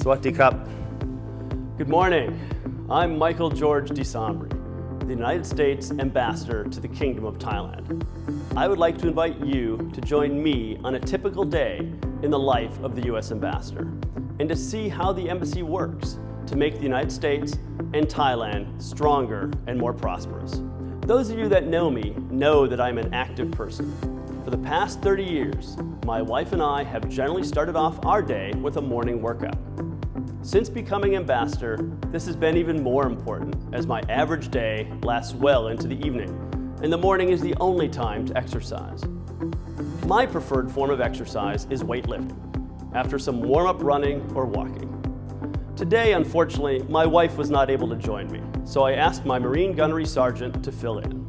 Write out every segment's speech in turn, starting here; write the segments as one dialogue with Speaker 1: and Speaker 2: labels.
Speaker 1: Swati Cup. Good morning. I'm Michael George DeSambri, the United States Ambassador to the Kingdom of Thailand. I would like to invite you to join me on a typical day in the life of the U.S. Ambassador and to see how the embassy works to make the United States and Thailand stronger and more prosperous. Those of you that know me know that I'm an active person. For the past 30 years, my wife and I have generally started off our day with a morning workout. Since becoming ambassador, this has been even more important as my average day lasts well into the evening, and the morning is the only time to exercise. My preferred form of exercise is weightlifting, after some warm up running or walking. Today, unfortunately, my wife was not able to join me, so I asked my Marine Gunnery Sergeant to fill in.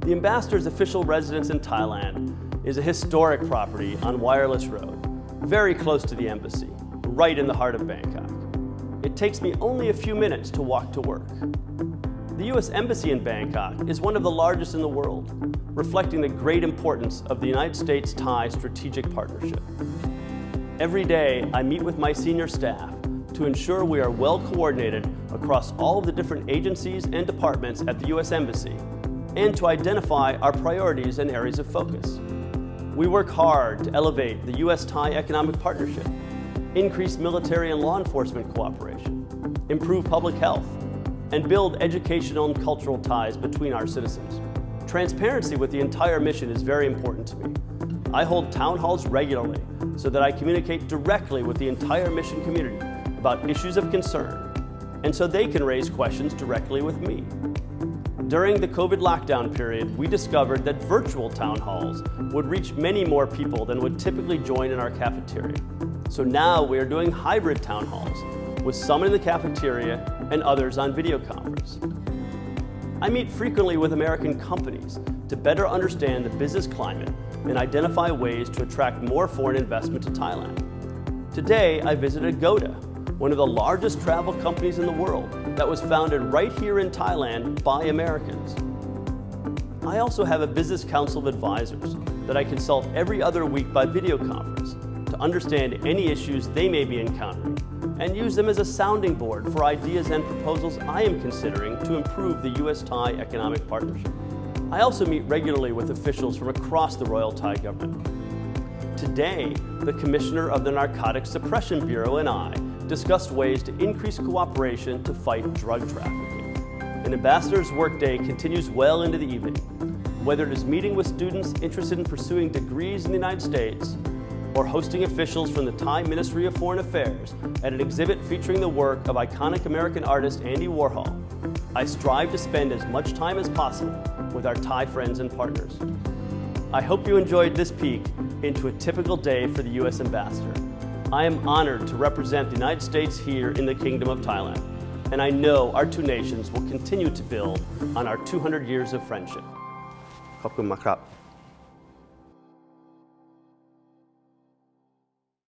Speaker 1: The ambassador's official residence in Thailand is a historic property on Wireless Road, very close to the embassy, right in the heart of Bangkok. It takes me only a few minutes to walk to work. The U.S. Embassy in Bangkok is one of the largest in the world, reflecting the great importance of the United States Thai strategic partnership. Every day, I meet with my senior staff to ensure we are well coordinated across all of the different agencies and departments at the U.S. Embassy and to identify our priorities and areas of focus. We work hard to elevate the U.S. Thai economic partnership, increase military and law enforcement cooperation, improve public health, and build educational and cultural ties between our citizens. Transparency with the entire mission is very important to me. I hold town halls regularly so that I communicate directly with the entire mission community about issues of concern, and so they can raise questions directly with me. During the COVID lockdown period, we discovered that virtual town halls would reach many more people than would typically join in our cafeteria. So now we are doing hybrid town halls, with some in the cafeteria and others on video conference. I meet frequently with American companies to better understand the business climate and identify ways to attract more foreign investment to Thailand. Today, I visited Goda, one of the largest travel companies in the world that was founded right here in Thailand by Americans. I also have a business council of advisors that I consult every other week by video conference to understand any issues they may be encountering and use them as a sounding board for ideas and proposals I am considering to improve the U.S. Thai economic partnership. I also meet regularly with officials from across the Royal Thai government. Today, the Commissioner of the Narcotics Suppression Bureau and I discussed ways to increase cooperation to fight drug trafficking. An ambassador's workday continues well into the evening, whether it is meeting with students interested in pursuing degrees in the United States or hosting officials from the Thai Ministry of Foreign Affairs at an exhibit featuring the work of iconic American artist Andy Warhol. I strive to spend as much time as possible with our Thai friends and partners. I hope you enjoyed this peek into a typical day for the U.S. Ambassador. I am honored to represent the United States here in the Kingdom of Thailand, and I know our two nations will continue to build on our 200 years of friendship. ขอบคุณมากครับ